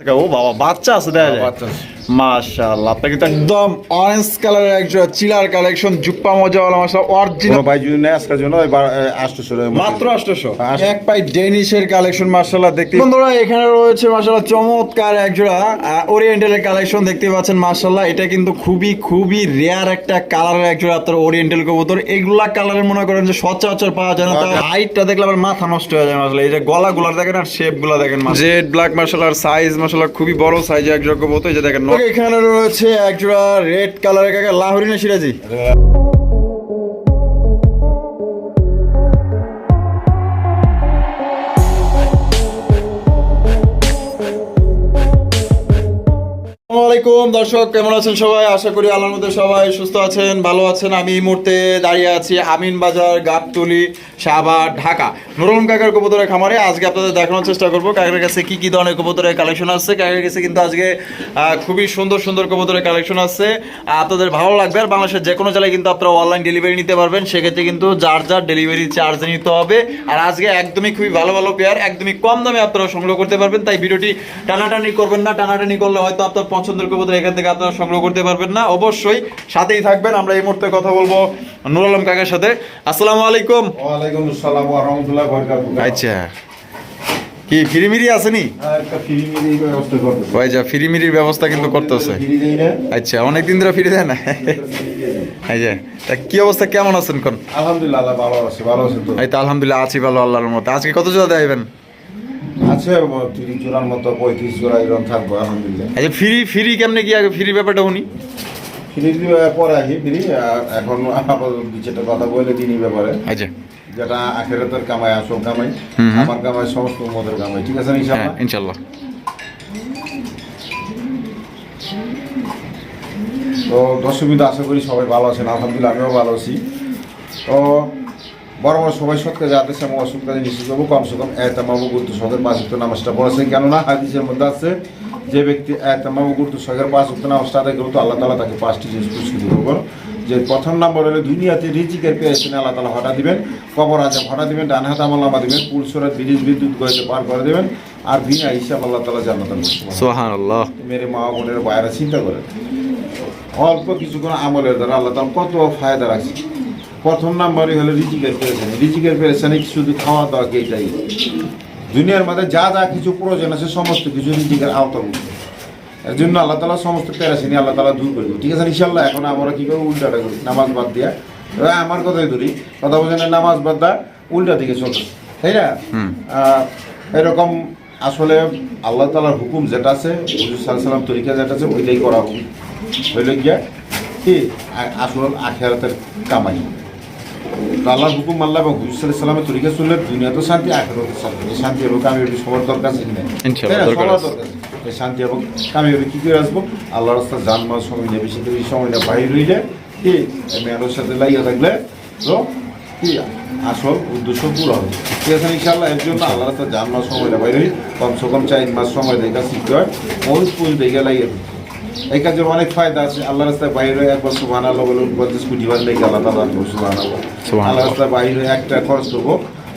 ও বাবা বাচ্চা আছে দেখা যায় বাচ্চা আছে। মাশাআল্লাহ আপনাকে একদম অরেঞ্জ কালারের একজোড়া চিলার কালেকশন জুপ্পা মজাওয়ালা মাশা অরিজিনাল কোনো ভাই যদি নেয় আজকের জন্য মাত্র আটশোশো। আটশো। এক পাই ডেনিশের কালেকশন মার্শাল্লাহ দেখতে বন্ধুরা এখানে রয়েছে মার্শাল্লাহ চমৎকার একজোড়া ওরিয়েন্টালের কালেকশন দেখতে পাচ্ছেন মার্শাল্লাহ এটা কিন্তু খুবই খুবই রেয়ার একটা কালারের একজোড়া আপনার ওরিয়েন্টাল কবুতর। এগুলা কালারের মনে করেন যে সচরাচর পাওয়া যায় না তার হাইটটা দেখলে আবার মাথা নষ্ট হয়ে যায় মার্শাল্লাহ এই যে গলা গুলার দেখেন আর শেপগুলা দেখেন জেড ব্ল্যাক মার্শাল্লাহ সাইজ মার্শাল্লাহ খুবই বড় সাইজ একজোড়া কবুতর এই যে দেখেন এখানে রয়েছে একজোড়া রেড কালারের কাকা লাহরিনা সিরাজি। আলাইকুম। দর্শক, কেমন আছেন সবাই? আশা করি আল্লাহর মধ্যে সবাই সুস্থ আছেন, ভালো আছেন। আমি এই মুহূর্তে দাঁড়িয়ে আছি আমিন বাজার, গাবতলি শাহবাগ ঢাকা। নুরুল কাকার কবুতরের খামারে আজকে আপনাদের দেখানোর চেষ্টা করব কাকার কাছে কি কি ধরনের কবুতরের কালেকশন আছে। কাকার কাছে কিন্তু আজকে খুবই সুন্দর সুন্দর কবুতরের কালেকশন আর আপনাদের ভালো লাগবে আর বাংলাদেশের যে কোনো জেলায় কিন্তু আপনারা অনলাইন ডেলিভারি নিতে পারবেন। সেক্ষেত্রে কিন্তু যার যার ডেলিভারি চার্জ নিতে হবে। আর আজকে একদমই খুবই ভালো ভালো পেয়ার একদমই কম দামে আপনারা সংগ্রহ করতে পারবেন। তাই ভিডিওটি টানাটানি করবেন না। টানাটানি করলে হয়তো আপনার পছন্দের কবুতর এখান থেকে আপনারা সংগ্রহ করতে পারবেন না। অবশ্যই সাথেই থাকবেন। আমরা এই মুহূর্তে কথা বলব নুর আলম কাকার সাথে। আসসালামু আলাইকুম। ওয়ালাইকুম আসসালাম ওয়া রাহমাতুল্লাহি ওয়া বারাকাতুহু। আচ্ছা। কি ফিরিমিরি আসেনি ব্যবস্থা ভাই যা ফিরিমিরির ব্যবস্থা কিন্তু করতেছে। ফ্রি দেই না। আচ্ছা ধরে ফিরে দেয় না? তা কি অবস্থা? কেমন আছেন কোন আলহামদুলিল্লাহ ভালো আছে ভালো আছে তো? এই তো আলহামদুলিল্লাহ আছি ভালো আল্লাহর মতো আজকে কত জোড়া দেবেন আছে তিরিশ জোড়ার মতো পঁয়ত্রিশ জোড়া এরকম থাকব আলহামদুলিল্লাহ। যে ফ্রি ফ্রি কেমনে কি আগে ফ্রি ব্যাপারটা উনি ফ্রি পরে আসি ফ্রি এখন আপাতত চারটা কথা বলে দিনই ব্যাপারে। আচ্ছা। যেটা আখেরাতের কামাই আসল কামাই। আমার কামাই সমস্ত মদের কামাই ঠিক আছে হ্যাঁ ইনশাআল্লাহ। তো দর্শকবিন্দু আশা করি সবাই ভালো আছেন আলহামদুলিল্লাহ আমিও ভালো আছি। তো বড় বড় সবাই সৎ কাজে আদেশ এবং অসৎ কাজে নিশ্চিত করব কমসে কম এতামাবু গুরুত্ব সদের পাঁচ উক্ত নামাজটা পড়েছেন কেননা হাদিসের মধ্যে আছে যে ব্যক্তি এতামাবু গুরুত্ব সদের পাঁচ উক্ত নামাজটা আদায় করতো আল্লাহ তালা তাকে পাঁচটি জিনিস পুরস্কৃত করব। যে প্রথম নম্বর হলো দুনিয়াতে রিজিকের পেয়েছেন আল্লাহ তালা হঠাৎ দিবেন কবর আছে হঠাৎ দিবেন ডান হাত আমল নামা দিবেন পুরুষরা ব্রিজ বিদ্যুৎ গড়িতে পার করে দেবেন আর বিনা হিসাব আল্লাহ তালা সুবহানাল্লাহ। মেরে মা বোনের বাইরে চিন্তা করেন। অল্প কিছুক্ষণ আমলের দ্বারা আল্লাহ তালা কত ফায়দা রাখছে প্রথম নাম্বারই হলো রিজিকের পেরেছানি রিজিকের পেরেছানি শুধু খাওয়া দাওয়া এটাই দুনিয়ার মধ্যে যা যা কিছু প্রয়োজন আছে সমস্ত কিছু রিজিকের আওতাভুক্ত এর জন্য আল্লাহ তালা সমস্ত পেরেছানি আল্লাহ তালা দূর করে দেবো ঠিক আছে ইনশাল্লাহ এখন আমরা কী করব? উল্টাটা করি। নামাজ বাদ দিয়া। এবার আমার কথাই ধরি। কথা বলছেন নামাজ বাদ দা উল্টা দিকে চলছে। তাই না? এরকম আসলে আল্লাহ তালার হুকুম যেটা আছে হুজুর সাল্লাম তরিকা যেটা আছে ওইটাই করা উচিত হইল গিয়া কি? আসল আখেরাতের কামাই। তো আল্লাহর হুকুম আল্লাহ এবং হুজুর সাল্লাহ সাল্লামের তরিকা চললে দুনিয়া তো শান্তি আখেরাতে শান্তি। এই শান্তি এবং কামিয়াবি সবার দরকার আছে ইনশাআল্লাহ, সবার দরকার এই শান্তি এবং কামিয়াবি কি করে আসব? আল্লাহর রাস্তা জানমাল সময় নেই বেশি বেশি সময় নেই বাইর হইলে কি? মেয়ের সাথে লাগিয়ে থাকলে তো কি? আসল উদ্দেশ্য পুরো হবে। ঠিক আছে ইনশাল্লাহ এর জন্য আল্লাহ রাস্তা জানমাল সময় নেই বাইর হই। কমসে কম চার মাস সময় দেখা শিখতে হয়। মরিচ পুজ দেখে লাগিয়ে হয়। এই কাজের অনেক ফায়দা আছে। আল্লাহ রাস্তায় বাইরে একবার সুবাহ আল্লাহ বলুন পঞ্চাশ কোটি বার লেগে আল্লাহ তালা সুবাহ আল্লাহ। আল্লাহ রাস্তায় বাইরে একটা খরচ করব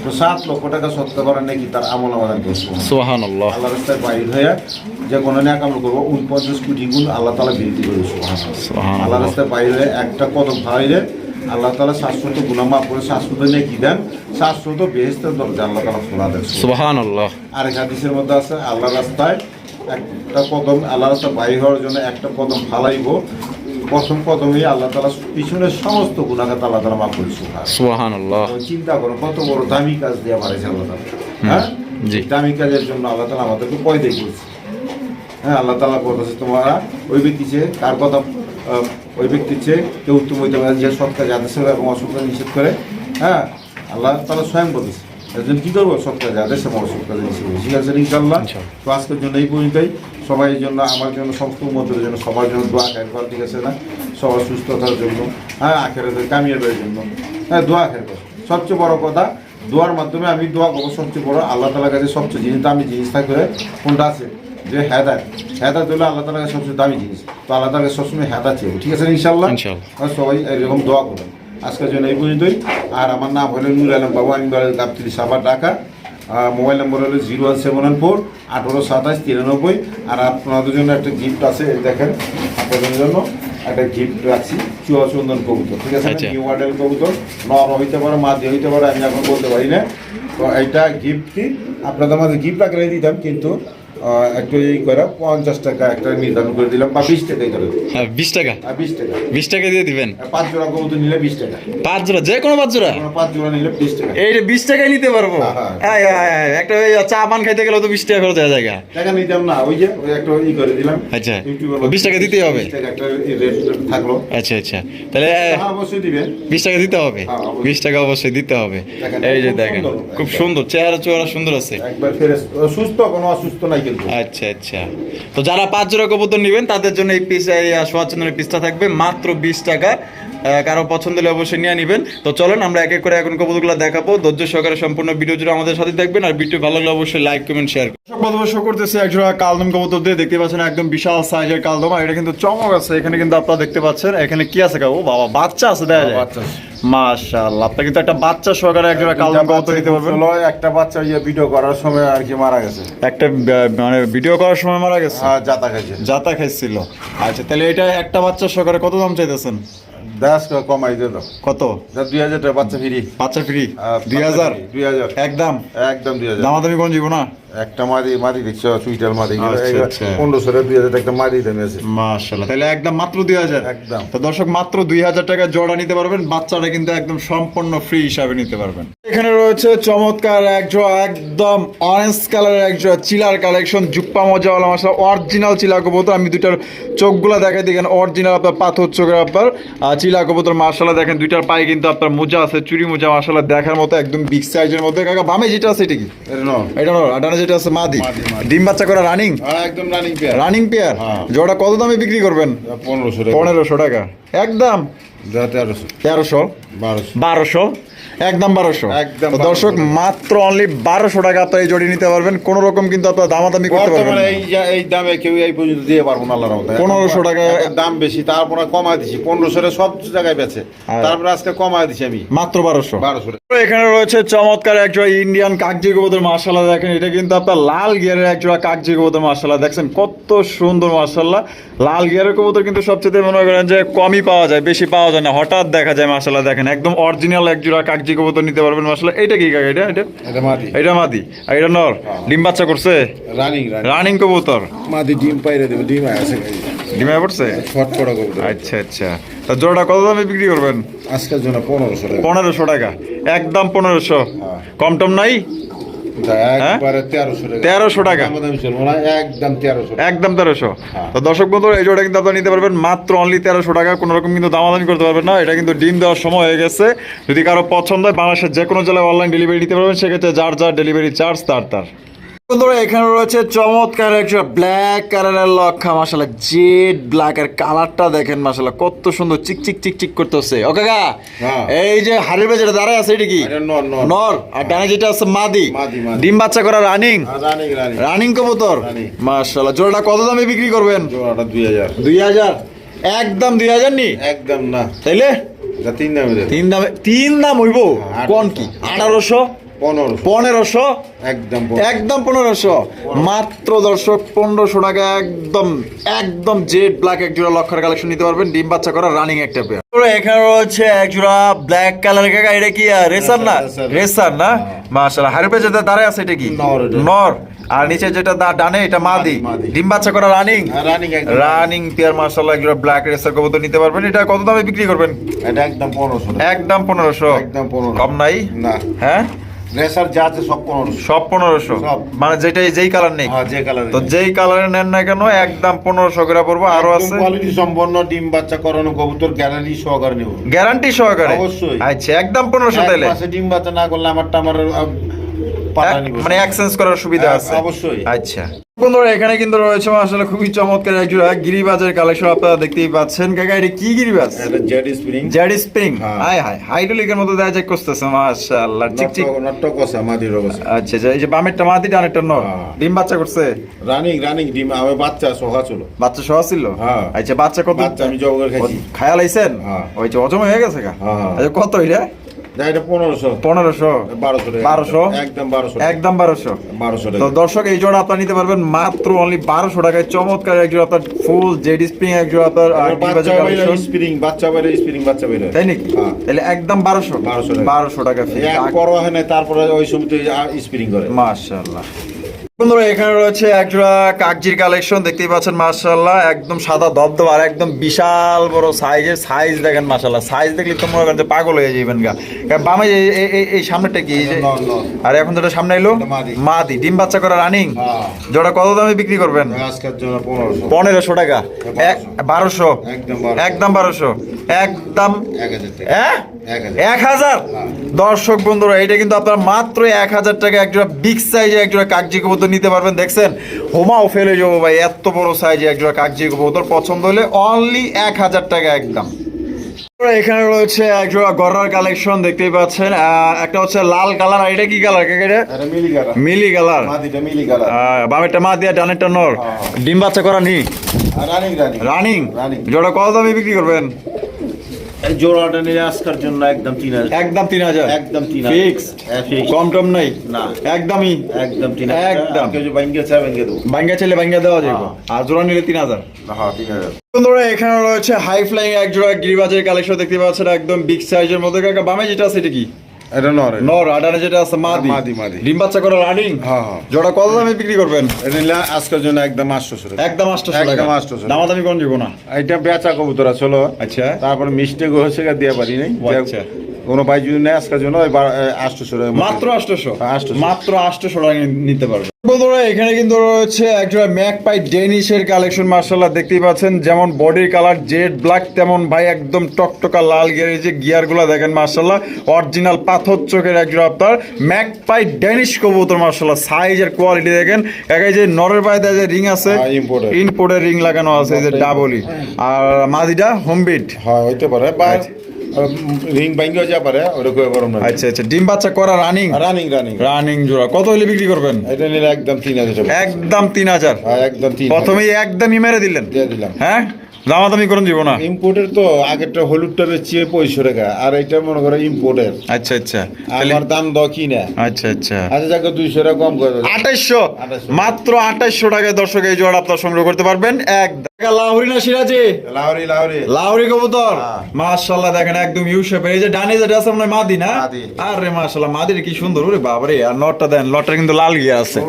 তো সাত লক্ষ টাকা সত্য করার নাকি তার আমল আমাদের করব সুবহানাল্লাহ। আল্লাহ রাস্তায় বাইর হয়ে যে কোনো আমল করব উনপঞ্চাশ কোটি গুণ আল্লাহ তালা বৃদ্ধি করে সুবহানাল্লাহ। আল্লাহ রাস্তায় বাইর হয়ে একটা কদম ভাইরে আল্লাহ তালা শাশ্বত গুণা মাফ করে শাশ্বত নেকি দেন। শাশ্বত বেহেস্তের দরজা আল্লাহ তালা খোলা দেন। সুবহানাল্লাহ। আরেক হাদিসের মধ্যে আছে আল্লাহ রাস্তায় একটা কদম আল্লাহ রাস্তায় বাইর হওয়ার জন্য একটা কদম ফালাইব। প্রথম কদমেই আল্লাহ তালা পিছনের সমস্ত গুণাগাত আল্লাহ তালা মাফ করে চিন্তা করো কত বড় দামি কাজ দেওয়া পারেছে আল্লাহ তালা হ্যাঁ। দামি কাজের জন্য আল্লাহ তালা আমাদেরকে পয়দাই করছে হ্যাঁ আল্লাহ তালা বলতেছে তোমরা ওই ব্যক্তি চেয়ে কার কথা ওই ব্যক্তির চেয়ে কেউ হইতে পারে যে সৎ কাজে আদেশ এবং অসৎ নিষেধ করে। হ্যাঁ আল্লাহ তালা স্বয়ং বলতেছে। এর জন্য কী করব? সৎ কাজে আদেশ এবং অসৎ কাজে ঠিক আছে ইনশাল্লাহ। তো আজকের জন্য এই পর্যন্তই। সবাই জন্য আমার জন্য সমস্ত মন্ত্রের জন্য সবার জন্য দোয়া খের করা ঠিক আছে না? সবার সুস্থতার জন্য হ্যাঁ আখের কামিয়াবের জন্য। হ্যাঁ দোয়া করা সবচেয়ে বড় কথা দোয়ার মাধ্যমে আমি দোয়া করব সবচেয়ে বড় আল্লাহ তালার কাছে সবচেয়ে জিনিস দামি জিনিস থাকবে কোনটা আছে? যে হেদায় হেদায় হলো আল্লাহ তালার কাছে সবচেয়ে দামি জিনিস। তো আল্লাহ তালার কাছে সবসময় হেদা চেয়ে ঠিক আছে ইনশাল্লাহ ইনশাআল্লাহ। সবাই এরকম দোয়া করবেন। আজকের জন্য এই পর্যন্তই। আর আমার নাম হলো নুর আলম বাবু আমি গাবতলি সাবার ঢাকা। মোবাইল নম্বর হলো zero one seven one four আঠারো সাতাশ তিরানব্বই। আর আপনাদের জন্য একটা গিফট আছে দেখেন আপনাদের জন্য একটা গিফট রাখছি চুয়া চন্দন কবুতর ঠিক আছে? আচ্ছা। নিউ মডেল কবুতর নর হইতে পারে মাঝে হইতে পারে আমি এখন বলতে পারি না। তো এইটা গিফটটি আপনাদের মাঝে গিফট আকারে দিতাম কিন্তু একটু এই করে পঞ্চাশ টাকা একটা নির্ধারণ করে দিলাম বা বিশ টাকাই করে হ্যাঁ বিশ টাকা? বিশ টাকা। বিশ টাকা দিয়ে দিবেন? পাঁচ জোড়া কবুতর নিলে বিশ টাকা। পাঁচ জোড়া যে কোনো পাঁচ জোড়া? পাঁচ জোড়া নিলে বিশ টাকা। এইটা বিশ টাকায় নিতে পারব? হ্যাঁ, আয়, একটা ওই চা পান খাইতে গেলে তো বিশ টাকা খরচ হয়ে যায় টাকা নিতাম না ওই যে ওই একটা ই করে দিলাম। আচ্ছা। বিশ টাকা দিতেই হবে? থাকল। আচ্ছা আচ্ছা। তাহলে হ্যাঁ অবশ্যই বিশ টাকা দিতে হবে? হ্যাঁ, বিশ টাকা অবশ্যই দিতে হবে। এই যে দেখেন। খুব সুন্দর। চেহারা চেহারা সুন্দর আছে। একবার সুস্থ কোনো অসুস্থ নাই। কিন্তু। আচ্ছা আচ্ছা। তো যারা পাঁচ জোড়া কবুতর নেবেন তাদের জন্য এই পিস এই সোয়াচন্দ্রের পিসটা থাকবে। মাত্র বিশ টাকা। কারও পছন্দ হলে অবশ্যই নিয়ে নেবেন। তো চলেন আমরা এক এক করে এখন কবুতরগুলো দেখাবো। ধৈর্য সহকারে সম্পূর্ণ ভিডিও জুড়ে আমাদের সাথে দেখবেন আর ভিডিও ভালো লাগলে অবশ্যই লাইক কমেন্ট শেয়ার প্রথমে শো করতেছে এক জোড়া কালদম কবুতর দিয়ে। দেখতে পাচ্ছেন একদম বিশাল সাইজের কালদম। আর এটা কিন্তু চমক আছে। এখানে কিন্তু আপনারা দেখতে পাচ্ছেন এখানে কি আছে কাকু? বাবা বাচ্চা আছে দেখা যায়। বাচ্চা। মাশাআল্লাহ। আপনি কিন্তু একটা বাচ্চা সহকারে এক জোড়া কালদম কবুতর নিতে পারবেন। একটা বাচ্চা ইয়ে ভিডিও করার সময় আর কি মারা গেছে। একটা মানে ভিডিও করার সময় মারা গেছে? হ্যাঁ জাতা খাইছে। জাতা খাইছিল। আচ্ছা তাহলে এটা একটা বাচ্চা সহকারে কত দাম চাইতেছেন? দাস কমাই দিয়ে দাও। কত? দুই হাজার বাচ্চা ফ্রি বাচ্চা ফ্রি দুই হাজার? দুই হাজার। একদম? একদম দুই হাজার। দামাদামি কোন জীব না একটা সুইটার আচ্ছা, আচ্ছা। পনেরোশো দুই হাজার একটা মাদি দামে মাশাল্লাহ তাহলে একদম মাত্র দুই হাজার। একদম। তো দর্শক মাত্র দুই হাজার টাকা জোড়া নিতে পারবেন বাচ্চাটা কিন্তু একদম সম্পূর্ণ ফ্রি হিসাবে নিতে পারবেন। এখানে রয়েছে চমৎকার এক জোড়া একদম অরেঞ্জ কালারের এক জোড়া চিলার কালেকশন জুপ্পা মজাওয়ালা অরিজিনাল চিলা কবুতর। আমি দুইটার চোখগুলা দেখাই দেখেন অরিজিনাল আপনার পাথর চোখের আপনার চিলা কবুতর মার্শাল্লাহ দেখেন দুইটার পায়ে কিন্তু আপনার মোজা আছে চুরি মোজা মার্শাল্লাহ দেখার মতো একদম বিগ সাইজের মধ্যে। কাকা বামে যেটা আছে এটা কি? এটা যেটা আছে মাদি। ডিম বাচ্চা করা রানিং হ্যাঁ, একদম রানিং পেয়ার রানিং পেয়ার। জোড়া কত দামে বিক্রি করবেন? পনেরোশো টাকা। পনেরোশো টাকা। একদম। তেরোশো। তেরোশো? বারোশো। বারোশো? একদম বারোশো। একদম দর্শক মাত্র অনলি বারোশো টাকা আপনার এই জড়ি নিতে পারবেন। কোন রকম কিন্তু আপনার দামাদামি করতে পারবেন এই এই দামে কেউ এই পর্যন্ত দিয়ে পারব না রহমতে। 1500 টাকা- দাম বেশি তারপরে কমায় দিছি। পনেরোশো সব জায়গায় হ্যাঁ। তারপরে আজকে কমায় দিছি আমি। মাত্র বারোশো। বারোশো এখানে রয়েছে চমৎকার একজোড়া ইন্ডিয়ান কাকজি কবুতর মার্শাল্লাহ দেখেন। এটা কিন্তু আপনার লাল গিয়ারের একজোড়া কাকজি কবুতর মার্শাল্লাহ দেখছেন কত সুন্দর মার্শাল্লাহ লাল গিয়ারের কবুতর কিন্তু সবচেয়ে মনে করেন যে কমই পাওয়া যায় বেশি পাওয়া যায় না। হঠাৎ দেখা যায় মার্শাল্লাহ দেখেন একদম অরিজিনাল একজোড়া কাকজি কবুতর নিতে পারবেন মার্শাল্লাহ এটা কি কাকা এটা? এটা? এটা মাদি। এটা মাদি। আর এটা নর? ডিম বাচ্চা করছে? Running running. কবুতর। মাদি ডিম পাইরে দেবে ডিম আছে ডিমে পড়ছে? ফট পড়া কবুতর। আচ্ছা আচ্ছা। তা জোড়া কত দামে বিক্রি করবেন? আজকের জন্য পনেরোশো টাকা। পনেরোশো টাকা। একদম পনেরোশো। হ্যাঁ। কম টম নাই? তেরোশো টাকা। না একদম তেরোশো হ্যাঁ। তো দর্শক বন্ধু এই জোড়া কিন্তু আপনারা নিতে পারবেন মাত্র অনলি তেরোশো টাকা। কোনো রকম কিন্তু দামাদামি করতে পারবেন না এটা কিন্তু ডিম দেওয়ার সময় হয়ে গেছে। যদি কারও পছন্দ হয় বাংলাদেশের যে কোনো জেলায় অনলাইন ডেলিভারি দিতে পারবেন সেক্ষেত্রে যার যার ডেলিভারি চার্জ তার তার। বন্ধুরা এখানে রয়েছে চমৎকার একটা ব্ল্যাক কালারের লক্ষা মাসালা জেড ব্ল্যাক এর কালারটা দেখেন মাসালা কত সুন্দর চিক চিক চিক চিক করতেছে। ওকে গা হ্যাঁ। এই যে হাড়ির বেজে দাঁড়ায় আছে এটা কি? নর আর ডানে যেটা আছে মাদি। ডিম বাচ্চা করা রানিং রানিং রানিং কবুতর। মাশাআল্লাহ জোড়াটা কত দামে বিক্রি করবেন? জোড়াটা দুই হাজার। দুই হাজার। একদম দুই হাজার নি? একদম না। তাইলে? তিন দামে তিন দামে তিন দাম হইব? হ্যাঁ, কোন কি? আঠারোশো? পনেরোশো। পনেরোশো? একদম একদম পনেরোশো। মাত্র দর্শক পনেরোশো টাকা একদম একদম জেড ব্ল্যাক এক জোড়া লক্ষার কালেকশন নিতে পারবেন। ডিম বাচ্চা করা রানিং একটা পেয়ার এখানে রয়েছে এক জোড়া ব্ল্যাক কালার কাকা এটা কি রেসার না? রেসার না? মাশাআল্লাহ। হারিপে যেটা দাঁড়ায় আছে এটা কি? নর নর। আর নিচে যেটা ডানে এটা মাদি। ডিম বাচ্চা করা রানিং হ্যাঁ, রানিং পেয়ার ব্ল্যাক রেসার কবুতর নিতে পারবেন। এটা কত দামে বিক্রি করবেন? এটা একদম পনেরোশো একদম পনেরোশো। একদম পনেরো কম নাই? না। হ্যাঁ? রেসার যা আছে সব পনেরোশো। সব পনেরোশো? মানে যেটাই যেই কালার নেই? হ্যাঁ যে কালার তো যেই কালারে নেন না কেন একদম পনেরোশো করে পড়ব। আরও আছে? কোয়ালিটি সম্পন্ন ডিম বাচ্চা করানো কবুতর গ্যারান্টি সহকারে নেব। গ্যারান্টি সহকারে? অবশ্যই। আচ্ছা একদম পনেরোশো তাইলে। ডিম বাচ্চা না করলে আমারটা আমার মানে এক্সচেঞ্জ করার সুবিধা হ্যাঁ, আছে। অবশ্যই। আচ্ছা। বন্ধুরা এখানে কিন্তু রয়েছে আসলে খুবই চমৎকার একজোড়া গিরিবাজের কালেকশন আপনারা দেখতেই পাচ্ছেন। কাকা এটা কি গিরিবাজ? জেড স্প্রিং জেড স্প্রিং হ্যাঁ। হাই হাই হাইড্রোলিকের মতো দেখা যায় করতেছে মাশাআল্লাহ। ঠিক ঠিক কষা মাদির অবস্থা। আচ্ছা আচ্ছা, এই যে বামেরটা মাটি ডানেরটা নর। হ্যাঁ। ডিম বাচ্চা করছে? রানিং রানিং ডিম আমি বাচ্চা সোহা চলো বাচ্চা সহ ছিল? হ্যাঁ। আচ্ছা বাচ্চা কত বাচ্চা আমি জবগর খাইছি। খায়াল আইছেন হ্যাঁ। ওই যে অজম হয়ে গেছে কা হ্যাঁ। আচ্ছা কত এটা? পনেরোশো। পনেরোশো? বারোশো একদম বারোশো একদম বারোশো? বারোশো তো দর্শক এই জোড়া আপনার নিতে পারবেন মাত্র অনলি বারোশো টাকায়। চমৎকার এক জোড়া আপনার ফুল জেড স্প্রিং এক জোড়া আপনার বাচ্চা বাইরে স্প্রিং বাচ্চা বাইরে স্প্রিং বাচ্চা বাইরে। তাই নাকি? হ্যাঁ। তাহলে একদম বারোশো। 1200 বারোশো টাকা এক হয় না তারপরে ওই সময় স্প্রিং করে। মাশাআল্লাহ। বন্ধুরা এখানে রয়েছে একজোড়া কাকজির কালেকশন দেখতেই পাচ্ছেন মাশাআল্লাহ একদম সাদা দবদব আর একদম বিশাল বড় সাইজের সাইজ দেখেন মাশাআল্লাহ। সাইজ দেখলে তো মনে করেন যে পাগল হয়ে যাবেন গা। বামে এই- সামনেটা কি। আর এখন যেটা সামনে এলো? মাদি। ডিম বাচ্চা করা রানিং হ্যাঁ। জোড়া কত দামে বিক্রি করবেন? পনেরোশো। টাকা। এক- বারোশো? একদম বারোশো। একদম হ্যাঁ? এক হাজার। দর্শক বন্ধুরা এটা কিন্তু আপনারা মাত্র এক হাজার টাকা একজোড়া বিগ সাইজে একজোড়া কাগজি কবুতর নিতে পারবেন। দেখছেন? হোমাও ফেলে যাব ভাই এত বড় সাইজে একজোড়া কাগজি কবুতর। পছন্দ হলে অনলি এক হাজার টাকা একদম। এখানে রয়েছে একজোড়া গড়ার কালেকশন দেখতেই পাচ্ছেন। একটা হচ্ছে লাল কালার আর এটা কি কালার এটা? মিলি গাড়া মিলি কালার মিলি বামেরটা মা দিয়া ডানেরটা নর। হ্যাঁ। ডিম বাচ্চা করা নি? রানিং রানিং জোড়া কত দামে বিক্রি করবেন? এই জোড়াটা নিলে আজকের জন্য একদম তিন হাজার। একদম তিন হাজার। একদম তিন ফিক্সড। কম টম নাই। না। একদমই। একদম তিন হাজার। একদম। কেউ যদি চাই দেবো। চাইলে দেওয়া যাবে। হ্যাঁ। আর জোড়া নিলে তিন হাজার। হ্যাঁ তিন হাজার। বন্ধুরা এখানে রয়েছে হাই ফ্লাইং এক জোড়া গিরিবাজের কালেকশন দেখতে পাচ্ছেন একদম বিগ সাইজের মধ্যে। কাকা বামে যেটা আছে এটা কি? এটা নরে নর আডানে যেটা আছে মাদি। মাদি, মাদি। ডিম বাচ্চা করা রানিং হ্যাঁ, হ্যাঁ। জোড়া কত দামে বিক্রি করবেন? এটা নিলে আজকের জন্য একদম টাকা। একদম টাকা। একদম 800 দামাদামি কোন এটা বেচা কবুতর আচ্ছা। তারপরে মিষ্টি হয়েছে গা দিয়ে পারি নাই। আচ্ছা। কোনো ভাই যদি নেয় আজকের জন্য আটশোশো টাকা মাত্র আটশোশো? হ্যাঁ, 800 মাত্র আটশোশো টাকা নিতে পারবে। বন্ধুরা এখানে কিন্তু রয়েছে একজোড়া ম্যাক পাই ডেনিশের কালেকশন মার্শাল্লাহ দেখতেই পাচ্ছেন। যেমন বডির কালার জেড ব্ল্যাক তেমন ভাই একদম টকটকা লাল গিয়ার এই যে গিয়ারগুলো দেখেন মার্শাল্লাহ অরিজিনাল পাথর চোখের একজোড়া আপনার ম্যাক পাই ডেনিশ কবুতর মার্শাল্লাহ সাইজ আর কোয়ালিটি দেখেন। একাই যে নরের পায়ে যে রিং আছে হ্যাঁ। ইম্পোর্টের রিং লাগানো আছে এই যে ডাবলি। আর মাদিটা হোমবিট। হ্যাঁ হইতে পারে বা আচ্ছা। রিং বাইঙ্গে যা পারে ওরকম গরম না আচ্ছা আচ্ছা ডিম বাচ্চা করা রানিং রানিং রানিং রানিং জোড়া। কত হলে বিক্রি করবেন? এটা নিলে একদম তিন হাজার একদম তিন হাজার। হ্যাঁ একদম তিন প্রথমেই একদমই মেরে দিলেন। দিয়ে দিলাম। হ্যাঁ? দামাদামি করুন দিব না ইম্পোর্টের তো আগেরটা পঁয়ষট্টি টাকা আর এটা মনে করো ইম্পোর্টের আচ্ছা আচ্ছা। আমার দাম দ কি না আচ্ছা আচ্ছা। আচ্ছা যাকে দুইশো টাকা কম করে। আঠাইশশো? মাত্র আঠাইশশো টাকায় দর্শক এই জোড়া আপনার সংগ্রহ করতে পারবেন। এক লাহরি না সিরাজি? লাহরি লাহরি। লাহরি কবুতর? হ্যাঁ। মাশাআল্লাহ দেখেন একদম ইউ শেপের এই যে ডানে যেটা আছে আপনার মাদি না। আরে মাশাআল্লাহ মাদির কি সুন্দর ওরে বাবারে। আর নটটা দেন লটটা কিন্তু লাল গিয়া আছে।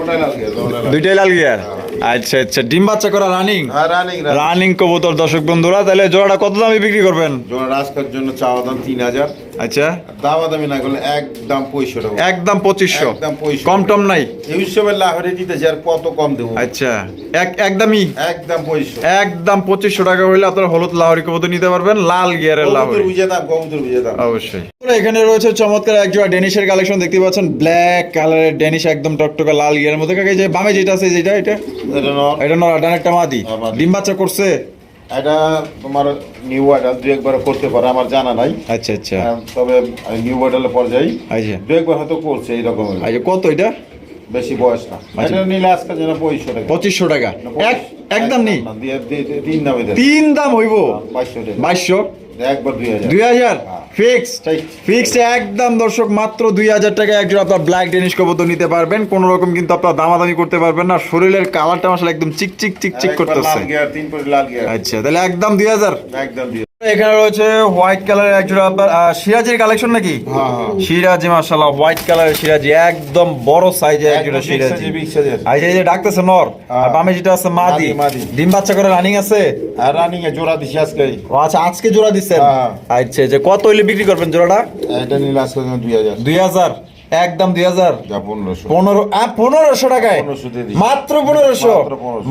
দুইটাই লাল গিয়ার? আচ্ছা আচ্ছা ডিম বাচ্চা করা রানিং রানিং রানিং রানিং কবুতর দর্শক বন্ধুরা তাহলে জোড়াটা কত দামে বিক্রি করবেন? জোড়া রাস্তার জন্য চাওয়া দাম তিন হাজার। আচ্ছা। দামা দামি না করলে একদম পঁয়ষট্টি টাকা। একদম পঁচিশশো। একদম 2500 কম টম নাই। এই হিসেবে লাহরি দিতেছে আর কত কম দেবো? আচ্ছা। এক একদমই। একদম পঁয়ষট্টি একদম পঁচিশশো টাকা হইলে আপনারা হলুদ লাহরি কবুতর নিতে পারবেন লাল গিয়ারের লাহরি। বুঝে দাম কবুতর বুঝে দাম অবশ্যই। এখানে রয়েছে চমৎকার এক জোড়া ডেনিশের কালেকশন দেখতে পাচ্ছেন ব্ল্যাক কালারের ডেনিশ একদম টকটকা লাল গিয়ারের মধ্যে। কাকে যে বামে যেটা আছে যেটা এটা? এটা নর। এটা নয় ডানেরটা হ্যাঁ, মাদি। ডিম বাচ্চা করছে। এটা তোমার নিউ আইডাল দু একবার করতে পারে আমার জানা নাই। আচ্ছা আচ্ছা। তবে নিউ আইডালের পর্যায়ে। আচ্ছা। দু একবার হয়তো করছে এইরকম। আচ্ছা কত এটা? বেশি বয়স না। আচ্ছা। এটা নিলে আজকে যেন পঁচিশশো টাকা। পঁচিশশো টাকা। এক একদম নেই? তিন দামে তিন দাম হইব? বাইশশো টাকা। বাইশশো? দুই হাজার। হ্যাঁ। একদম দর্শক মাত্র দুই হাজার টাকা একজন আপনার ব্ল্যাক ডেনিশ কবুতর নিতে পারবেন। কোন রকম কিন্তু আপনার দামাদামি করতে পারবেন না। শরীরের কালারটা আসলে একদম চিক চিক চিক চিক করতেছে। আচ্ছা তাহলে একদম দুই হাজার। একদম এখানে রয়েছে হোয়াইট কালারের আপনার সিরাজির কালেকশন নাকি হ্যাঁ, হ্যাঁ। সিরাজি মাশাআল্লাহ হোয়াইট কালারের সিরাজি একদম বড় সাইজের সিরাজি। আর এই যে ডাকতেছে নর আর হ্যাঁ। বামে যেটা আছে মাদি। ডিম বাচ্চা করে রানিং আছে আর রানিং এ জোড়া দিছি আজকে ও আচ্ছা আজকে জোড়া দিচ্ছেন হ্যাঁ। আচ্ছা যে কত হইলে বিক্রি করবেন জোড়াটা এটা নিলে আজকে যেন দুই হাজার দুই হাজার একদম দুই হাজার পনেরো পনেরোশো টাকায়। 1500 দিয়ে দিই। মাত্র পনেরোশো।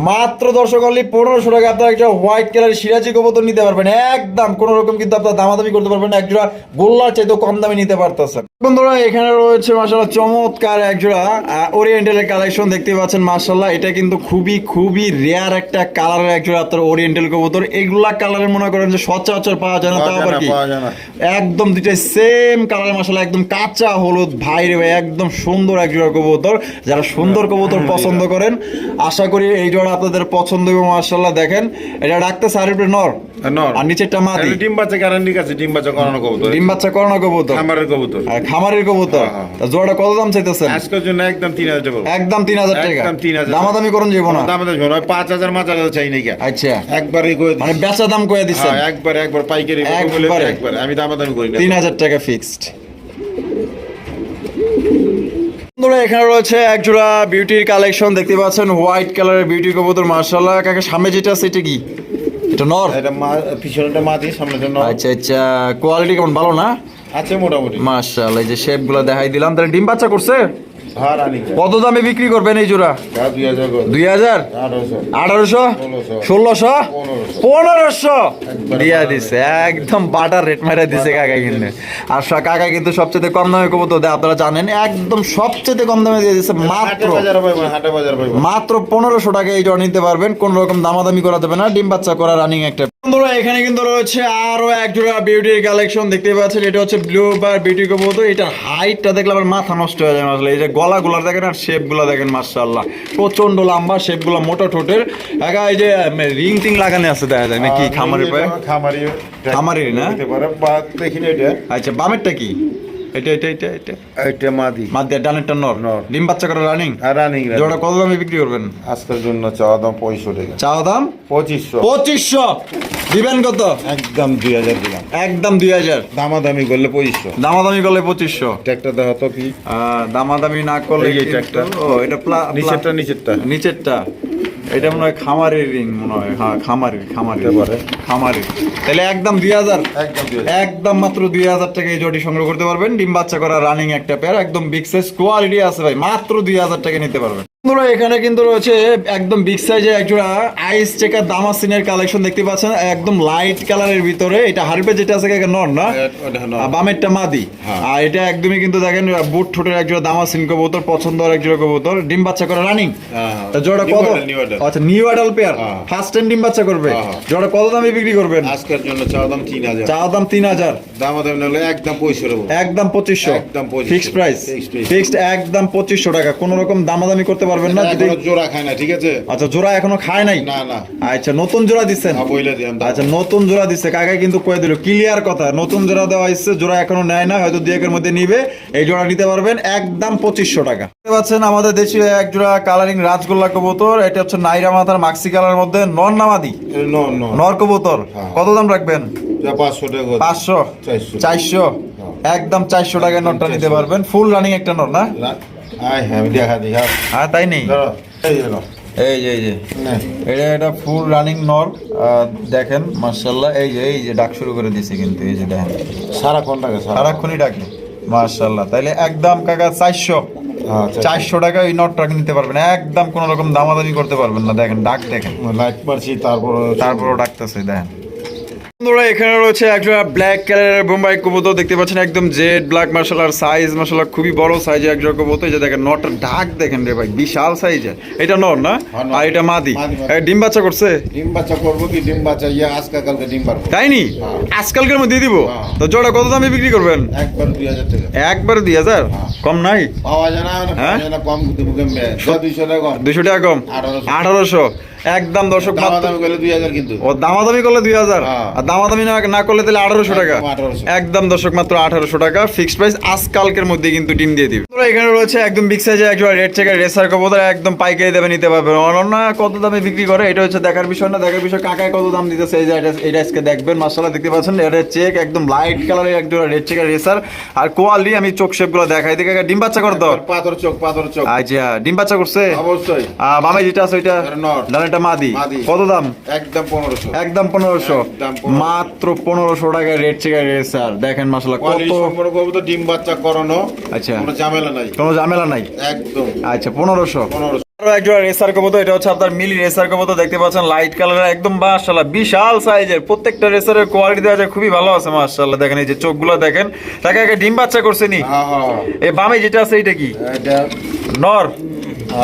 মাত্র দর্শক অনলি পনেরোশো টাকা আপনার একটা হোয়াইট কালার সিরাজি কবুতর নিতে পারবেন। একদম কোন রকম কিন্তু আপনার দামাদামি করতে পারবেন না। একজোড়া গোল্লার চাইতেও কম দামে নিতে পারতেছেন। বন্ধুরা এখানে রয়েছে মাসাল্লাহ চমৎকার একজোড়া ওরিয়েন্টালের কালেকশন দেখতে পাচ্ছেন মাসাল্লাহ এটা কিন্তু খুবই খুবই রেয়ার একটা কালারের একজোড়া আপনার ওরিয়েন্টাল কবুতর। এগুলা কালারের মনে করেন যে সচরাচর পাওয়া যায় না তা আবার কি। একদম দুইটাই সেম কালার মশলা একদম কাঁচা হলুদ ভাই রে ভাই একদম সুন্দর এক জোড়া কবুতর। যারা সুন্দর কবুতর পছন্দ করেন আশা করি এই জোড়া আপনাদের পছন্দ এবং মার্শাল্লাহ দেখেন এটা ডাকতে সারের উপরে নর। আর নিচেরটা মাদি। ডিম বাচ্চা গ্যারান্টি আছে ডিম বাচ্চা করানো কবুতর। ডিম বাচ্চা করানো কবুতর। খামারের কবুতর। আর খামারের কবুতর। হ্যাঁ, হ্যাঁ। তা জোড়াটা কত দাম চাইতেছেন? আজকের জন্য একদম তিন হাজার টাকা। একদম তিন হাজার টাকা। একদম 3,000 দামাদামি করুন যাব না দাম দাম শোনো পাঁচ হাজার মাছ হাজার চাই নাকি? আচ্ছা। একবারই করে মানে বেচা দাম কয়ে দিচ্ছেন। হ্যাঁ, একবার একবার পাইকারি একবার। আমি দাম দামি করি না। তিন হাজার টাকা ফিক্সড বন্ধুরা এখানে রয়েছে এক জোড়া বিউটির কালেকশন দেখতে পাচ্ছেন হোয়াইট কালারের বিউটি কবুতর মার্শাল্লাহ কাকে সামনে যেটা আছে এটা কি? এটা নর? এটা মা পিছনটা মা দিয়ে সামনের জন্য আচ্ছা আচ্ছা কোয়ালিটি কেমন? ভালো না? আছে মোটামুটি। মার্শাল্লাহ এই যে শেপগুলো দেখাই দিলাম। তাহলে ডিম বাচ্চা করছে? কত দামে বিক্রি করবেন এই জোড়া? দুই হাজার আঠারোশো। ষোলোশো। পনেরোশো। দিয়া। দিছে একদম বাটার রেট মেরে দিছে কাকা কিন্তু। আর কাকা কিন্তু সবচেয়ে কম দামে কবুতর দেয় আপনারা জানেন একদম সবচেয়ে কম দামে দিয়ে দিচ্ছে মাত্র পাইবো মাত্র পনেরোশো টাকা এই জ্বর নিতে পারবেন কোন রকম দামাদামি করা দেবে না ডিম বাচ্চা করা রানিং একটা। বন্ধুরা এখানে কিন্তু রয়েছে আরও এক জোড়া বিউটির কালেকশন দেখতে পাচ্ছেন এটা হচ্ছে ব্লু বার বিউটি কবুতর এটা হাইটটা দেখলে আমার মাথা নষ্ট হয়ে যায় আসলে এই যে গলা গুলা দেখেন আর শেপগুলা দেখেন মার্শাল্লাহ প্রচণ্ড লম্বা শেপগুলা মোটা ঠোঁটের। একা এই যে রিং টিং লাগানো আছে দেখা যায় নাকি খামারের পায়ে? খামারি খামারি না? আচ্ছা বামেরটা কি? এটা এটা এটা এটা। এটা মাদি। মাদ্দের ডানেরটা নর। নর। ডিম বাচ্চা করা রানিং আর রানিং জোড়া কত দামে বিক্রি করবেন? আজকের জন্য চাওয়া দাম পঁয়ষট্টি টাকা। চাওয়া দাম? পঁচিশশো। পঁচিশশো। দিবেন কত? একদম দুই হাজার দিলাম। একদম দুই হাজার। দামাদামি করলে পঁচিশশো। দামাদামি করলে পঁচিশশো। ট্যাগটা দেখো তো কি? দামাদামি না করলে এই একটা। ও এটা প্লা- নিচেরটা নিচেরটা। নিচেরটা। এটা মনে হয় খামারের রিং মনে হয়। হ্যাঁ খামারের খামারের। পারে। খামারের। তাহলে একদম দুই হাজার। একদম দুই হাজার। একদম মাত্র দুই হাজার টাকা এই জটি সংগ্রহ করতে পারবেন। ডিম বাচ্চা করা রানিং একটা পেয়ার একদম বিগ সাইজ কোয়ালিটি আছে ভাই। মাত্র দুই হাজার টাকা নিতে পারবেন। বন্ধুরা এখানে কিন্তু রয়েছে একদম বিগ সাইজে একজোড়া আইস চেকার দামাসিনের কালেকশন দেখতে পাচ্ছেন। একদম লাইট কালারের ভিতরে। এটা হারপে যেটা আছে নর না? বামেরটা মাদি। হ্যাঁ। আর এটা একদমই কিন্তু দেখেন বুট ঠোঁটের একজোড়া দামাসিন কবুতর পছন্দ আর একজোড়া কবুতর। ডিম বাচ্চা করে রানিং হ্যাঁ। তা জোড়া কত। আচ্ছা নিউ অ্যাডাল পেয়ার হ্যাঁ। ফার্স্ট টাইম ডিম বাচ্চা করবে। হ্যাঁ, হ্যাঁ। জোড়া কত দামে বিক্রি করবেন? আজকের জন্য চাওয়া দাম তিন হাজার। চা দাম তিন হাজার। দামাদামি হলে একদম পঁয়ষট্টি একদম পঁচিশশো। একদম ফিক্সড প্রাইস ফিক্সড একদম পঁচিশশো টাকা। কোন রকম দামাদামি করতে পারবেন না যদি জোড়া খায় না ঠিক আছে? আচ্ছা জোড়া এখনও খায় নাই? না না। আচ্ছা নতুন জোড়া দিচ্ছেন? হ্যাঁ, বইলে দিলাম আচ্ছা নতুন জোড়া দিচ্ছে। কাকা কিন্তু কয়ে দিল ক্লিয়ার কথা নতুন জোড়া দেওয়া হচ্ছে জোড়া এখনও নেয় না হয়তো দুই একের মধ্যে নিবে। এই জোড়া নিতে পারবেন একদম পঁচিশশো টাকা। দেখতে পাচ্ছেন আমাদের দেশীয় এক জোড়া কালারিং রাজগোল্লা কবুতর এটা হচ্ছে নাইরা মাথার মাক্সি কালার মধ্যে নর নামাদি নর কবুতর। হ্যাঁ। কত দাম রাখবেন? যা পাঁচশো চারশো। চারশো? একদম চারশো টাকায় নটটা নিতে পারবেন। ফুল রানিং একটা নর না? আয় হ্যাঁ আমি দেখা দিই হ্যাঁ। হ্যাঁ তাই নেই? এই যে এই যে এটা এটা ফুল রানিং নর দেখেন মার্শাল্লাহ এই যে এই যে ডাক শুরু করে দিছে কিন্তু এই যে দেখেন। সারাক্ষণ সারা সারাক্ষণই ডাকে মার্শাল্লাহ তাইলে একদম কাকা চারশো আচ্ছা চারশো। টাকা এই নটটা নিতে পারবেন একদম কোনো রকম দামাদামি করতে পারবেন না দেখেন ডাক দেখেন। লাইট মারছি তারপর তারপরও ডাকতেছে দেখেন। বন্ধুরা এখানে রয়েছে একটা ব্ল্যাক কালারের বোম্বাই কবুতর। দেখতে পাচ্ছেন একদম জেড ব্ল্যাক মার্শাল আর সাইজ মার্শাল খুবই বড় সাইজের একজন কবুতর। এই যে দেখেন নটটা ডাক দেখেন রে ভাই বিশাল সাইজের এটা নর না? হ্যাঁ, আর এটা মাদি। মাদি। ডিম বাচ্চা করছে? ডিম বাচ্চা করব কি ডিম বাচ্চা? ইয়ে আজকে কালকে ডিম পারব। তাই নি? হ্যাঁ। আজকালকের মধ্যে দিয়ে দিব? হ্যাঁ। তো জোড়া কত দামে বিক্রি করবেন? একবার দুই হাজার টাকা। একবার দুই হাজার? হ্যাঁ। কম নাই? পাওয়া যায় না হ্যাঁ? কম। মেয়ে টাকা কম। দুইশো টাকা কম? আঠারোশো। একদম দর্শক দামা করলে দুই হাজার কিন্তু। ও দামাদামি করলে দুই হাজার। হ্যাঁ। আর দামাদামি না করলে তাহলে আঠারোশো টাকা। একদম দর্শক মাত্র আঠারোশো টাকা। ফিক্সড প্রাইস আজকালকের মধ্যে কিন্তু ডিম দিয়ে দিবে। এখানে রয়েছে একদম বিগ সাইজে একজন রেড চেকের রেসার কবুতর একদম পাইকারি দামে নিতে অনন্য কত দামে বিক্রি করে? এটা হচ্ছে দেখার বিষয় না। দেখার বিষয় কাকায় কত দাম দিতেছে এই যে এটা- আজকে দেখবেন। মাসালা দেখতে পাচ্ছেন এটা চেক একদম লাইট কালারের একজন রেড চেকের রেসার আর কোয়ালি আমি চোখ শেপগুলো দেখাই। দিকে ডিম বাচ্চা করে দাও পাথর চোখ পাথর চোখ। আচ্ছা ডিম বাচ্চা করছে? অবশ্যই। বামে যেটা আছে ওইটা? এটা মাদি। কত দাম? একদম পনেরোশো। একদম পনেরোশো? মাত্র পনেরোশো টাকায় রেড চেকার রেসার দেখেন মাসালা কত তো ডিম বাচ্চা করানো। আচ্ছা। কোনো ঝামেলা নাই। কোনো ঝামেলা নাই? একদম। আচ্ছা পনেরোশো। পনেরোশো। আরও একজোড়া রেসার কবুতর এটা হচ্ছে আপনার মিলি রেসার কবুতর দেখতে পাচ্ছেন লাইট কালারের একদম মাশাআল্লাহ বিশাল সাইজের প্রত্যেকটা রেসারের কোয়ালিটি দেওয়া যায় খুবই ভালো আছে মাশাআল্লাহ। দেখেন এই যে চোখগুলো দেখেন তাকে আগে ডিম বাচ্চা করছে নি? হ্যাঁ হ্যাঁ এই বামে যেটা আছে এটা কি? নর। হ্যাঁ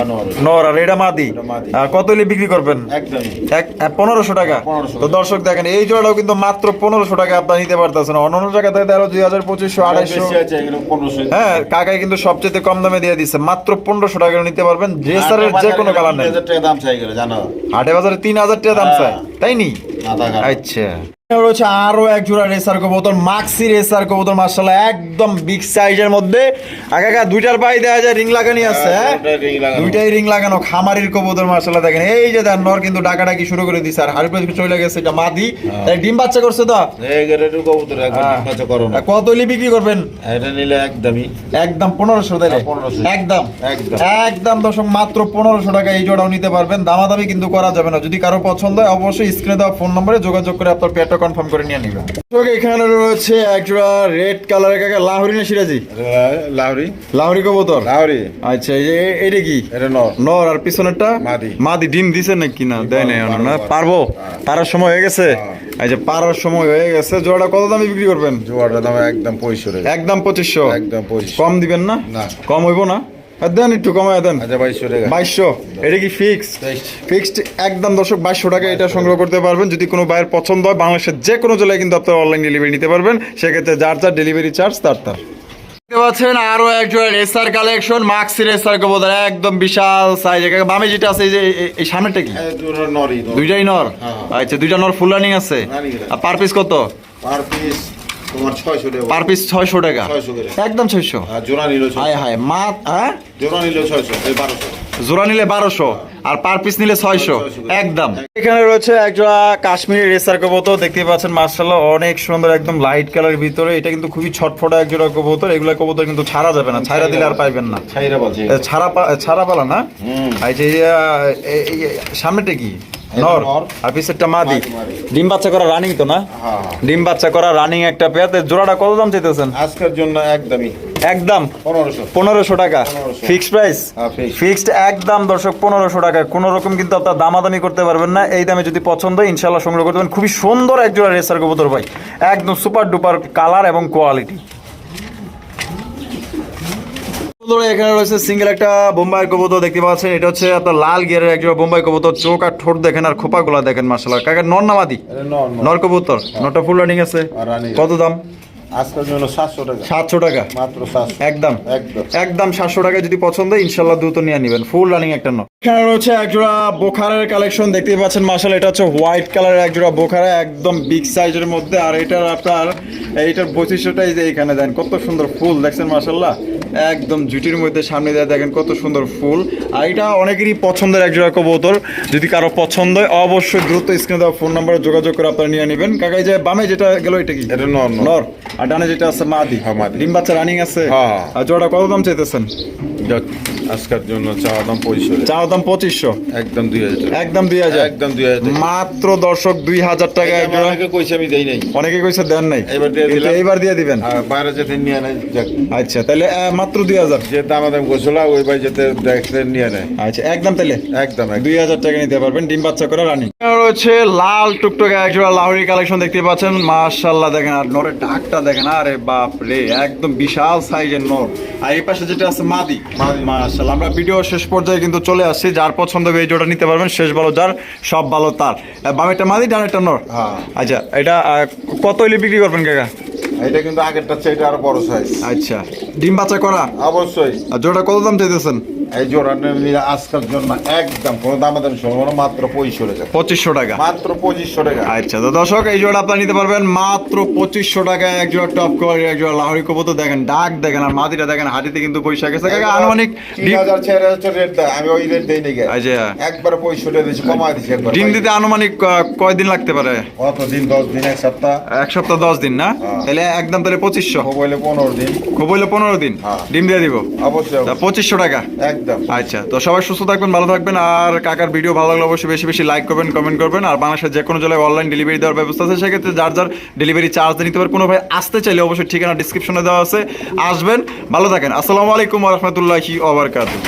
নর নর এটা মাদি? এটা কত হলে বিক্রি করবেন? পনেরোশো টাকা? তো দর্শক দেখেন এই জোড়াটাও কিন্তু মাত্র পনেরোশো টাকা আপনার নিতে পারতেছেন। অন্যান্য জায়গাতে তেরো দুই হাজার পঁচিশশো আড়াইশো হ্যাঁ কাকাই কিন্তু সবচেয়ে কম দামে দিয়ে দিচ্ছে মাত্র পনেরোশো টাকা নিতে পারবেন। ড্রেসারের যে কোনো কালার নেই চাই হাটে বাজারে তিন হাজার টাকা দাম চায় হ্যাঁ। তাই নি? আচ্ছা। রয়েছে আরও এক জোড়া রেসার কবুতর মাক্সি রেসার কবুতর মার্শাল্লাহ একদম বিগ সাইজের মধ্যে। দুইটার পায়ে যায় রিং লাগানি আছে হ্যাঁ? দুইটাই রিং লাগানো। খামারির কবুতর মার্শাল্লাহ দেখেন। এই যে দেন নর কিন্তু ডাকাডাকি শুরু করে দিছে আর পেছনে চলে গেছে এটা মাদি। তাই ডিম বাচ্চা করছে তো? হ্যাঁ। কত হলে বিক্রি করবেন? এটা নিলে একদমই। একদম পনেরোশো হ্যাঁ, 1500 একদম। একদম। মাত্র পনেরোশো টাকা এই জোড়াও নিতে পারবেন। দামাদামি কিন্তু করা যাবে না। যদি কারও পছন্দ হয় অবশ্যই স্ক্রিনে দেওয়া ফোন নম্বরে যোগাযোগ করে আপনার পেয়ারটা কনফার্ম করে নিয়ে নেবেন এখানে রয়েছে এক জোড়া রেড কালারের কাকা লাহরি না সিরাজি? লাউরি লাহরি। কবুতর? লাউরি আচ্ছা এই যে এটা কি? এটা নর। নর আর পিছনেরটা? মাদি। মাদি ডিম দিছে নাকি না? দেয় নাই না পারব। পারার সময় হয়ে গেছে? আচ্ছা পারার সময় হয়ে গেছে। জোড়া কত দামে বিক্রি করবেন? জোয়ারটা দাম একদম টাকা একদম পঁচিশশো? একদম পঁচিশ কম দিবেন না? না। কম হইব না? দেন একটু কমায় দেন। আচ্ছা বাইশশো এটা কি ফিক্সড ফিক্সড একদম দর্শক বাইশশো টাকা এটা সংগ্রহ করতে পারবেন। যদি কোনো বাইরের পছন্দ হয় বাংলাদেশের যে কোনো জেলায় কিন্তু আপনার অনলাইন ডেলিভারি নিতে পারবেন। সেক্ষেত্রে যার যার ডেলিভারি চার্জ তার তার। দেখতে পাচ্ছেন আরও একজন রেসার কালেকশন মাক্সি রেসার কবুতর একদম বিশাল সাইজ বামে যেটা আছে যে এই- সামনেটা কি? নরি দুইটাই নর? হ্যাঁ। আচ্ছা দুইটা নর ফুল রানিং আছে। আর পার পিস কত? পার পিস তোমার ছয়শো টাকা। পার পিস ছয়শো টাকা। 600 একদম ছয়শো। আর জোড়া নিল হায় হায় মা হ্যাঁ? জোড়া নিল ছয়শো এই বারোশো। জোড়া নিলে বারোশো আর পার পিস নিলে 600 একদম। এখানে রয়েছে একজোড়া কাশ্মীরি রেসার কবুতর দেখতে পাচ্ছেন অনেক সুন্দর একদম লাইট কালার ভিতরে। এটা কিন্তু খুবই ছটফটা একজোড়া কবুতর। এগুলা কবুতর কিন্তু ছাড়া যাবে না ছাড়া দিলে আর পাইবেন না। ছাইরা ছাড়া ছাড়া পালা না? আচ্ছা এই, এই- সামনেটা কি? নর। আর পিছেরটা মাদি। ডিম বাচ্চা করা রানিং তো না? হ্যাঁ। ডিম বাচ্চা করা রানিং একটা পেয়াতে জোড়াটা কত দাম চাইতেছেন? আজকের জন্য একদমই। একদম? পনেরোশো। টাকা। ফিক্সড প্রাইস ফিক্সড একদম দর্শক পনেরোশো টাকা কোনো রকম কিন্তু আপনার দামাদামি করতে পারবেন না। এই দামে যদি পছন্দ ইনশাল্লাহ সংগ্রহ করতে পারেন। খুবই সুন্দর একজোড়া রেসার কবুতর ভাই। একদম সুপার ডুপার কালার এবং কোয়ালিটি এখানে রয়েছে সিঙ্গেল একটা বোম্বাই কবুতর দেখতে পাচ্ছেন? এটা হচ্ছে আপনার লাল গিয়ারের একজোড়া বোম্বাই কবুতর চোখ আর ঠোঁট দেখেন আর খোপাগুলা দেখেন কাকা নর নামাদি নর কবুতর? নটা ফুল রানিং আছে? কত দাম? আজকের জন্য সাতশো টাকা। সাতশো টাকা? মাত্র একদম। একদম। একদম সাতশো টাকা যদি পছন্দ ইনশাল্লাহ দ্রুত নিয়ে নেবেন। ফুল রানিং একটা ন এখানে রয়েছে একজোড়া বোখারের কালেকশন দেখতেই পাচ্ছেন মার্শাল এটা হচ্ছে হোয়াইট কালারের একজোড়া বোখারা একদম বিগ সাইজের মধ্যে। আর এটার আপনার এইটার বৈশিষ্ট্যটাই যে এখানে দেন কত সুন্দর ফুল দেখছেন মার্শাল্লাহ একদম জুটির মধ্যে সামনে দিয়ে দেখেন কত সুন্দর ফুল। আর এটা অনেকেরই পছন্দের একজোড়া কবুতর। যদি কারও পছন্দ হয় অবশ্যই দ্রুত স্ক্রিনে দেওয়া ফোন নাম্বারে যোগাযোগ করে আপনারা নিয়ে নেবেন। কাকাই যে বামে যেটা গেল এটা কি? এটা নর নর। আর ডানে যেটা আছে মাদি। হ্যাঁ, মাদি। ডিম বাচ্চা রানিং আছে। হ্যাঁ। আর জোড়া কত দাম চাইতেছেন? যাক, আজকের জন্য চাওয়া দাম পঁচিশশো। চাওয়া দাম পঁচিশশো। একদম দুই হাজার। একদম দুই হাজার। একদম দুই হাজার। মাত্র দর্শক দুই হাজার টাকা। আমাকে কইছে আমি দেই নাই। অনেকে কইছে দেন নাই। এবার দিয়ে। এইবার দিয়ে দিবেন। বাইরে যেতে নিয়ে যাক, আচ্ছা তাহলে মাত্র দুই হাজার। যে দাম দাম ওই ভাই যেতে নিয়ে নেয়। আচ্ছা একদম তাহলে একদম। দুই হাজার টাকা নিতে পারবেন ডিম বাচ্চা করে রানি রয়েছে লাল টুকটুকে একজোড়া লাহরি কালেকশন দেখতে পাচ্ছেন। মাশাল্লাহ দেখেন আর নরের ডাকটা দেখেন আরে বাপ রে একদম বিশাল সাইজের নর। আর এই পাশে যেটা আছে মাদি। মাদি। মাশাল্লাহ আমরা ভিডিও শেষ পর্যায়ে কিন্তু চলে আসছি। যার পছন্দ এই জোড়া নিতে পারবেন শেষ ভালো যার সব ভালো তার। বামেরটা মাদি ডানেরটা নর? হ্যাঁ। আচ্ছা এটা কত হইলে বিক্রি করবেন কাকা? এটা কিন্তু আগেরটা চেয়ে আরও বড় সাইজ আচ্ছা। ডিম বাচ্চা করা? অবশ্যই। আর জোড়া কত দাম চাইতেছেন? এই নিলে জন্য একদম কোনো দাম মাত্র পঁচিশশো টাকা। পঁচিশশো টাকা। মাত্র পঁচিশশো টাকা। আচ্ছা তো দর্শক এই জোড়া আপনারা নিতে পারবেন মাত্র পঁচিশশো টাকায় এক জোড়া টপ কোয়ালিটি এক জোড়া লাহরি কবুতর। দেখেন ডাক দেখেন আর মাদিটা দেখেন কিন্তু পয়সা গেছে কাকা আনুমানিক তিন হাজার চার হাজার রেট দেয়। আমি ওই রেট দেই নাকি আচ্ছা। একবার পঁচিশশো টাকা দিচ্ছি কমাই দিচ্ছি একবার। ডিম দিতে আনুমানিক কয়দিন লাগতে পারে? কত দিন দশ দিন এক সপ্তাহ। এক সপ্তাহ দশ দিন না? হ্যাঁ। তাহলে একদম তাহলে পঁচিশশো। মোবাইলে পনেরো দিন। খুব হইলে পনেরো দিন। হ্যাঁ। ডিম দিয়ে দিব। অবশ্যই পঁচিশশো টাকা। আচ্ছা তো সবাই সুস্থ থাকবেন, ভালো থাকবেন, আর কাকার ভিডিও ভালো লাগলে অবশ্যই বেশি বেশি লাইক করবেন কমেন্ট করবেন, আর বাংলাদেশের যে কোনো জায়গায় অনলাইন ডেলিভারি দেওয়ার ব্যবস্থা আছে, সেক্ষেত্রে যার যার ডেলিভারি চার্জ নিতে পারে, কোনো ভাই আসতে চাইলে অবশ্যই ঠিকানা ডিসক্রিপশনে দেওয়া আছে, আসবেন, ভালো থাকেন। আসসালামু আলাইকুম রহমতুল্লাহি ওবরকাতুহ